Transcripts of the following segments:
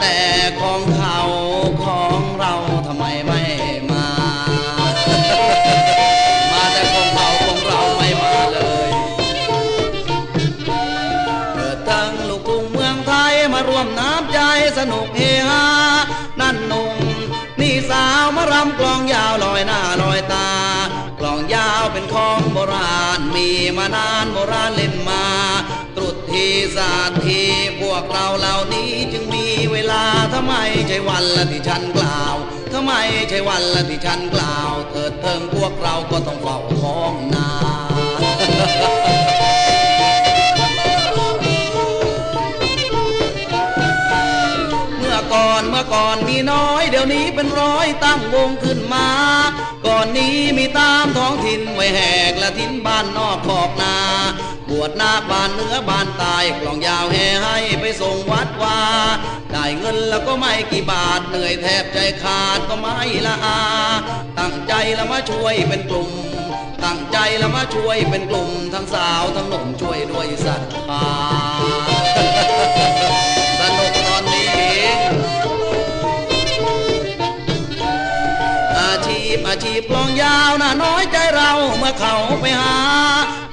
แต่ของเขาของ สนุกเฮฮานั่นหนุ่มนี่สาวมารำกลองยาวลอยหน้าลอยตา กลองยาวเป็นของโบราณมีมานานโบราณเล่นมาตรุษทีศารทีพวกเราเหล่านี้จึงมีเวลาทำไมใช่วันละที่ฉันกล่าวทำไมใช่วันละที่ฉันกล่าว เถิดเทิงพวกเราก็ต้องเฝ้าท้อง มื่อก่อนมีน้อยเดี๋ยวนี้เป็นร้อยตั้งวงขึ้นมา ก่อนนี้มีตามท้องถิ่นไว้แหกและทิ้นบ้านนอกขอกนา บวชนาคบ้านเหนื้อบ้านตายกล่องยาวแห่ให้ไปส่งวัดวาได้เงินแล้วก็ไม่กี่บาทเหนื่อยแทบใจขาดก็ไม่ละอา ตั้งใจแล้วมาช่วยเป็นกลุ่ม ตั้งใจแล้วมาช่วยเป็นกลุ่มทั้งสาวทั้งหนุ่มช่วยด้วยศรัทธา อาชีพกลองยาวน่าน้อยใจเราเมื่อเขาไปหา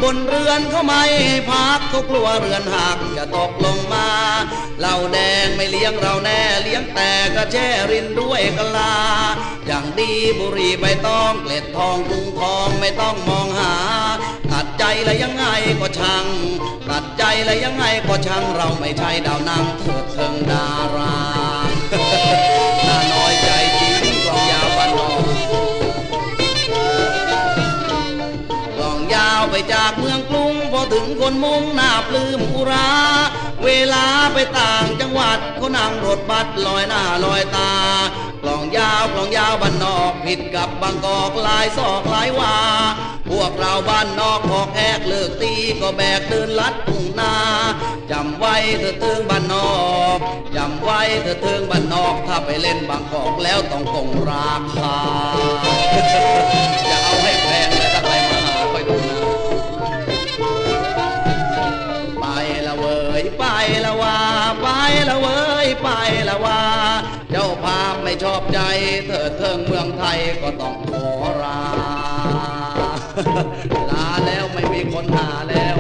บนเรือนเขาไม่พักเขากลัวเรือนหักจะตกลงมาเหล้าแดงไม่เลี้ยงเราแน่เลี้ยงแต่กระแช่รินด้วยกะลา อย่างดีบุรีใบตองเกล็ดทองกรุงทองไม่ต้องมองหาตัดใจแล้วยังไงก็ช่างตัดใจแล้วยังไงก็ช่างเราไม่ใช่ดาวนางเถิดเทิงดารา จากเมืองกรุงพอถึงคนมุงหน้าปลื้มอุรา เวลาไปต่างจังหวัดเขานั่งรถบัสลอยหน้าลอยตากล่องยาวกล่องยาวบ้านนอกผิดกับบางกอกลายซอกลายวาพวกเราบ้านนอกพอกแหกเลิกตีก็แบกเดินลัดทุ่งนาจำไว้เธอเตืองบ้านนอกจำไว้เธอเตืองบ้านนอกถ้าไปเล่นบางกอกแล้วต้องคงราคา ไปละว่าไปละเวยไปละว่า เจ้าภาพไม่ชอบใจ เธอเทิงเมืองไทยก็ต้องขอลาลาแล้วไม่มีคนหาแล้ว